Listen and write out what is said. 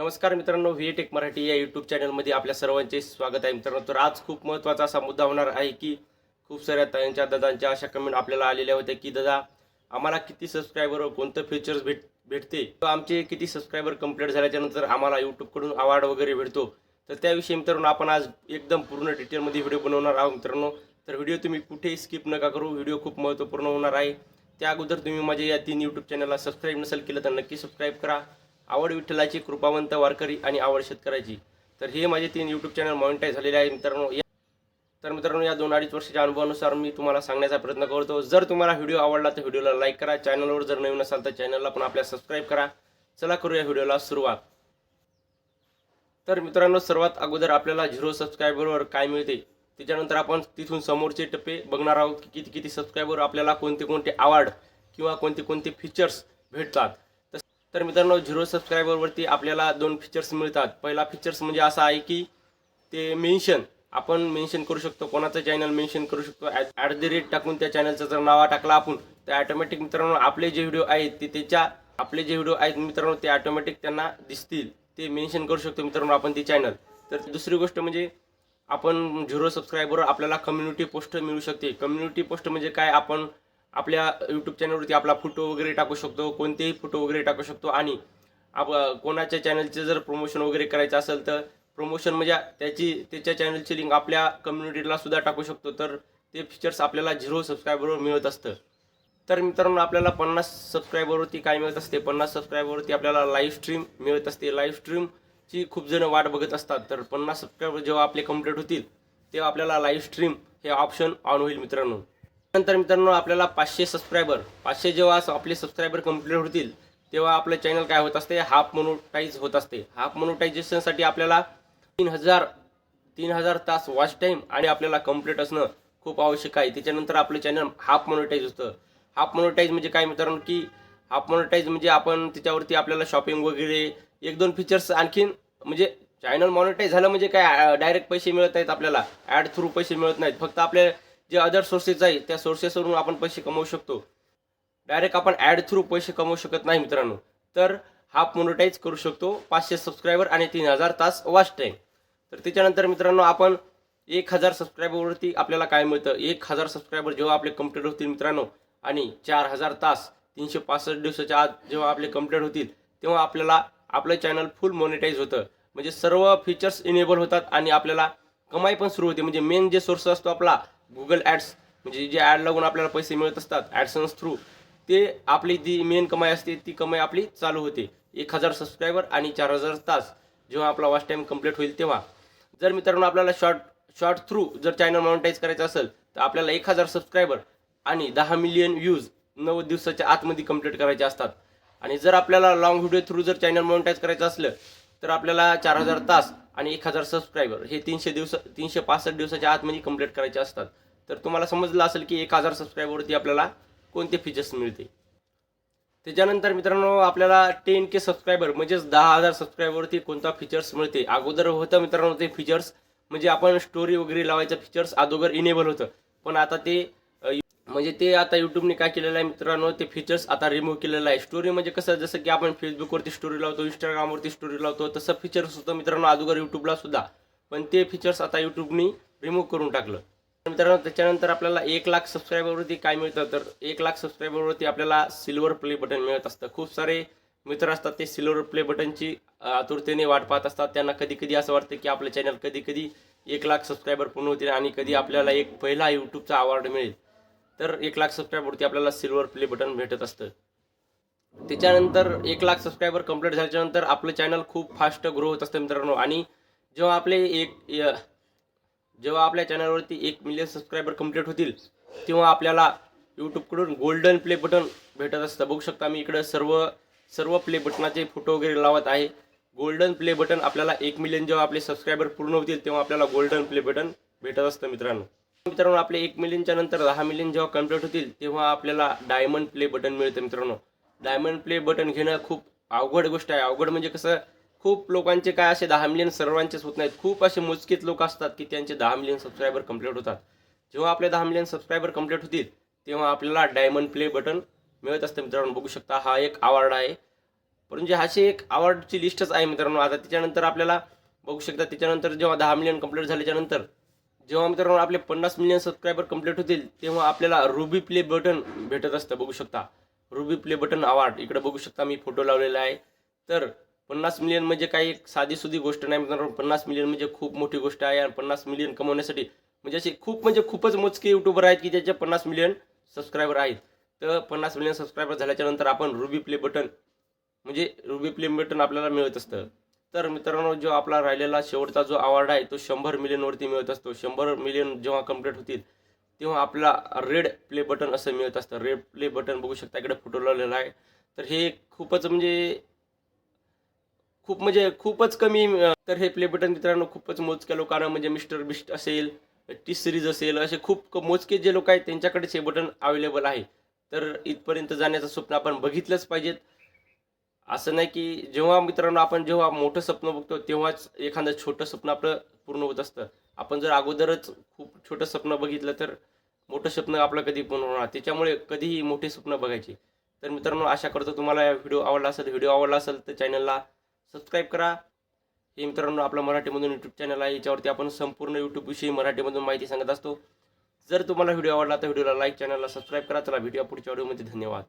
नमस्कार मित्रांनो V take Marathi या यूट्यूब चॅनलमध्ये आपल्या सर्वांचे स्वागत आहे मित्रांनो. तर आज खूप महत्त्वाचा असा मुद्दा होणार आहे की खूप साऱ्या ताईंच्या दादांच्या अशा कमेंट आपल्याला आलेल्या होत्या की दादा आम्हाला किती सबस्क्रायबर कोणतं फीचर्स भेट भेटते? व आमचे किती सबस्क्रायबर कंप्लीट झाल्याच्यानंतर आम्हाला यूट्यूबकडून अवॉर्ड वगैरे भेटतो. तर त्याविषयी मित्रांनो आपण आज एकदम पूर्ण डिटेलमध्ये व्हिडिओ बनवणार आहोत मित्रांनो. तर व्हिडिओ तुम्ही कुठेही स्किप नका करू. व्हिडिओ खूप महत्त्वपूर्ण होणार आहे. त्या अगोदर तुम्ही माझ्या या तीन यूट्यूब चॅनलला सबस्क्राईब नसेल केलं तर नक्की सबस्क्राईब करा. आवड विठ्ठलाची कृपावंत वारकरी आणि आवड शेतकऱ्याची. तर हे माझे तीन यूट्यूब चॅनल मॉनिटाईज झालेले आहे. मित्रांनो या- तर मित्रांनो या दोन अडीच वर्षाच्या अनुभवानुसार मी तुम्हाला सांगण्याचा प्रयत्न करतो. जर तुम्हाला व्हिडिओ आवडला तर व्हिडिओला लाईक करा. चॅनलवर जर नवीन असाल तर चॅनलला पण आपल्या सबस्क्राईब करा. चला करूया व्हिडिओला सुरुवात. तर मित्रांनो सर्वात अगोदर आपल्याला झिरो सबस्क्रायबरवर काय मिळते? त्याच्यानंतर आपण तिथून समोरचे टप्पे बघणार आहोत की किती किती सबस्क्रायबर आपल्याला कोणते कोणते अवॉर्ड किंवा कोणते कोणते फीचर्स भेटतात. तर मित्रांनो झिरो सबस्क्रायबरवरती आपल्याला दोन फीचर्स मिळतात. पहिला फीचर्स म्हणजे असा आहे की ते मेन्शन आपण मेन्शन करू शकतो. कोणाचं चॅनल मेन्शन करू शकतो. ॲट द रेट टाकून त्या चॅनलचं जर नावा टाकला आपण तर ॲटोमॅटिक मित्रांनो आपले जे व्हिडिओ आहेत ते त्याच्या आपले जे व्हिडिओ आहेत मित्रांनो ते ॲटोमॅटिक त्यांना दिसतील. ते मेन्शन करू शकतो मित्रांनो आपण ते चॅनल तर दुसरी गोष्ट म्हणजे आपण झिरो सबस्क्रायबर आपल्याला कम्युनिटी पोस्ट मिळू शकते. कम्युनिटी पोस्ट म्हणजे काय? आपण आपल्या यूट्यूब चॅनलवरती आपला फोटो वगैरे टाकू शकतो कोणतेही फोटो वगैरे टाकू शकतो आणि आप कोणाच्या चॅनलचे जर प्रमोशन वगैरे करायचं असेल तर प्रमोशन म्हणजे त्याची त्याच्या चॅनलची लिंक आपल्या कम्युनिटीला सुद्धा टाकू शकतो. तर ते फीचर्स आपल्याला झिरो सबस्क्रायबरवर मिळत असतं. तर मित्रांनो आपल्याला पन्नास सबस्क्रायबरवरती काय मिळत असते? पन्नास सबस्क्रायबरवरती आपल्याला लाईव्ह स्ट्रीम मिळत असते. लाईव्ह स्ट्रीमची खूप जण वाट बघत असतात. तर पन्नास सबस्क्रायबर जेव्हा आपले कंप्लीट होतील तेव्हा आपल्याला लाईव्ह स्ट्रीम हे ऑप्शन ऑन होईल मित्रांनो. नंतर मित्रांनो आपल्याला पाचशे सबस्क्रायबर पाचशे जेव्हा आपले सबस्क्रायबर कंप्लीट होतील तेव्हा आपलं चॅनल काय होत असते? हाफ मोनोटाईज होत असते. हाफ मोनोटायझेशनसाठी आपल्याला तीन हजार तीन हजार तास वॉच टाईम आणि आपल्याला कंप्लीट असणं खूप आवश्यक आहे. त्याच्यानंतर आपलं चॅनल हाफ मोनोटाईज होतं. हाफ मोनोटाईज म्हणजे काय मित्रांनो? की हाफ मोनोटाईज म्हणजे आपण त्याच्यावरती आपल्याला शॉपिंग वगैरे एक दोन फीचर्स आणखीन म्हणजे चॅनल मॉनिटाईज झालं म्हणजे काय डायरेक्ट पैसे मिळत आहेत आपल्याला. ॲड थ्रू पैसे मिळत नाहीत. फक्त आपल्या जे अदर सोर्सेस आहे त्या सोर्सेसवरून आपण पैसे कमवू शकतो. डायरेक्ट आपण ॲड थ्रू पैसे कमवू शकत नाही मित्रांनो. तर हा मोनिटाईज करू शकतो. पाचशे सबस्क्रायबर आणि तीन हजार तास वॉच टाईम तर त्याच्यानंतर मित्रांनो आपण एक हजार सबस्क्रायबरवरती आपल्याला काय मिळतं? एक हजार सबस्क्रायबर जेव्हा आपले कंप्लीट होतील मित्रांनो आणि चार हजार तास तीनशे पासष्ट दिवसाच्या आत जेव्हा आपले कंप्लीट होतील तेव्हा आपल्याला आपलं चॅनल फुल मॉनिटाईज होतं. म्हणजे सर्व फीचर्स इनेबल होतात आणि आपल्याला कमाई पण सुरू होते. म्हणजे मेन जे सोर्स असतो आपला गुगल ॲड्स म्हणजे जे ॲड लागून आपल्याला पैसे मिळत असतात ॲडसन्स थ्रू ते आपली जी मेन कमाई असते ती कमाई आपली चालू होते. एक हजार सबस्क्रायबर आणि चार हजार तास. जेव्हा आपला वॉच टाईम कंप्लीट होईल तेव्हा. जर मित्रांनो आपल्याला शॉर्ट शॉर्ट थ्रू जर चॅनल मॉनिटाईज करायचं असेल तर आपल्याला एक हजार सबस्क्रायबर आणि दहा मिलियन व्ह्यूज नव्वद दिवसाच्या आतमध्ये कंप्लीट करायचे असतात. आणि जर आपल्याला लॉंग व्हिडिओ थ्रू जर चॅनल मॉनिटाईज करायचं असलं तर आपल्याला चार हजार तास आणि एक हजार सबस्क्रायबर हे तीनशे दिवस तीनशे पासष्ट दिवसाच्या आतमध्ये म्हणजे कंप्लीट करायचे असतात. तर तुम्हाला समजलं असेल की एक हजार सबस्क्रायबरवरती आपल्याला कोणते फीचर्स मिळते त्याच्यानंतर मित्रांनो आपल्याला टेन के सबस्क्रायबर म्हणजेच दहा हजार सबस्क्रायबरवरती कोणता फीचर्स मिळते? अगोदर होतं मित्रांनो ते फीचर्स म्हणजे आपण स्टोरी वगैरे लावायचं फीचर्स अगोदर इनेबल होतं. पण आता ते म्हणजे ते आता युट्यूबने काय केलेलं आहे मित्रांनो ते फीचर्स आता रिमूव्ह केलेलं आहे. स्टोरी म्हणजे कसं जसं की आपण फेसबुकवरती स्टोरी लावतो इंस्टाग्रामवरती स्टोरी लावतो तसं फीचर्स होतं मित्रांनो अगोदर युट्यूबला सुद्धा. पण ते फीचर्स आता युट्यूबने रिमूव्ह करून टाकलं. मित्रांनो त्याच्यानंतर आपल्याला एक लाख सबस्क्रायबरवरती काय मिळतं? तर एक लाख सबस्क्रायबरवरती आपल्याला सिल्वर प्ले बटन मिळत असतं. खूप सारे मित्र असतात ते सिल्वर प्ले बटनची आतुरतेने वाट पाहत असतात. त्यांना कधी कधी असं वाटतं की आपलं चॅनल कधी कधी एक लाख सबस्क्रायबर पूर्ण होतील आणि कधी आपल्याला एक पहिला यूट्यूबचा अवॉर्ड मिळेल. तर एक लाख सबस्क्रायबरवरती आपल्याला सिल्वर प्ले बटन भेटत असतं. त्याच्यानंतर एक लाख सबस्क्रायबर कंप्लीट झाल्याच्यानंतर आपलं चॅनल खूप फास्ट ग्रो होत असतं मित्रांनो. आणि जेव्हा आपले एक य- जेव्हा आपल्या चॅनलवरती एक मिलियन सबस्क्रायबर कंप्लीट होतील तेव्हा आपल्याला यूट्यूबकडून गोल्डन प्ले बटन भेटत असतं. बघू शकता मी इकडं सर्व सर्व प्ले बटनाचे फोटो वगैरे लावत आहे. गोल्डन प्ले बटन आपल्याला एक मिलियन जेव्हा आपले सबस्क्रायबर पूर्ण होतील तेव्हा आपल्याला गोल्डन प्ले बटन भेटत असतं मित्रांनो. मित्रांनो आपले एक मिलियनच्या नंतर दहा मिलियन जेव्हा कंप्लीट होतील तेव्हा आपल्याला डायमंड प्ले बटन मिळतं मित्रांनो. डायमंड प्ले बटन घेणं खूप अवघड गोष्ट आहे. अवघड म्हणजे कसं खूप लोकांचे काय असे दहा मिलियन सर्वांचेच होत नाहीत. खूप असे मोजकीत लोक असतात की त्यांचे दहा मिलियन सबस्क्रायबर कंप्लीट होतात. जेव्हा आपले दहा मिलियन सबस्क्रायबर कंप्लीट होतील तेव्हा आपल्याला डायमंड प्ले बटन मिळत असतं मित्रांनो. बघू शकता हा एक अवॉर्ड आहे. परंतु अशी एक अवॉर्डची लिस्टच आहे मित्रांनो. आता त्याच्यानंतर आपल्याला बघू शकता त्याच्यानंतर जेव्हा दहा मिलियन कंप्लीट झाल्याच्यानंतर जेव्हा मित्रांनो आपले पन्नास मिलियन सबस्क्रायबर कंप्लीट होतील तेव्हा आपल्याला रुबी प्ले बटन भेटत असतं. बघू शकता. रुबी प्ले बटन अवॉर्ड इकडे बघू शकता मी फोटो लावलेला आहे. तर पन्नास मिलियन म्हणजे काही एक साधीसुधी गोष्ट नाही मित्रांनो. पन्नास मिलियन म्हणजे खूप मोठी गोष्ट आहे आणि पन्नास मिलियन कमवण्यासाठी म्हणजे असे खूप म्हणजे खूपच मोजके युट्यूबर आहेत की ज्याचे पन्नास मिलियन सबस्क्रायबर आहेत. तर पन्नास मिलियन सबस्क्रायबर झाल्याच्यानंतर आपण रुबी प्ले बटन म्हणजे रुबी प्ले बटन आपल्याला मिळत असतं. तर मित्रांनो जो आपला राहिलेला शेवटचा जो अवॉर्ड आहे तो शंभर मिलियनवरती मिळत असतो. शंभर मिलियन जेव्हा कंप्लीट होतील तेव्हा आपला रेड प्ले बटन असं मिळत असतं. रेड प्ले बटन बघू शकता इकडे फोटो लावलेला आहे. तर हे खूपच म्हणजे खूप म्हणजे खूपच कमी तर हे प्ले बटन मित्रांनो खूपच मोजक्या लोकांना म्हणजे मिस्टर बिस्ट असेल टी सिरीज असेल असे खूप मोजके जे लोक आहेत त्यांच्याकडेच हे बटन अवेलेबल आहे. तर इथपर्यंत जाण्याचं स्वप्न आपण बघितलंच पाहिजेत. असं नाही की जेव्हा मित्रांनो आपण जेव्हा मोठं स्वप्न बघतो तेव्हाच एखादं छोटं स्वप्न आपलं पूर्ण होत असतं. आपण जर अगोदरच खूप छोटं स्वप्न बघितलं तर मोठं स्वप्न आपलं कधी पूर्ण होणार त्याच्यामुळे कधीही मोठे स्वप्न बघायचे. तर मित्रांनो आशा करतो तुम्हाला या व्हिडिओ आवडला असेल. व्हिडिओ आवडला असेल तर चॅनलला सबस्क्राईब करा. हे मित्रांनो आपलं मराठीमधून यूट्यूब चॅनल आहे. याच्यावरती आपण संपूर्ण यूट्यूबविषयी मराठीमधून माहिती सांगत असतो. जर तुम्हाला व्हिडिओ आवडला तर व्हिडिओला लाईक चॅनलला सबस्क्राईब करा. चला व्हिडिओ पुढच्या व्हिडिओमध्ये. धन्यवाद.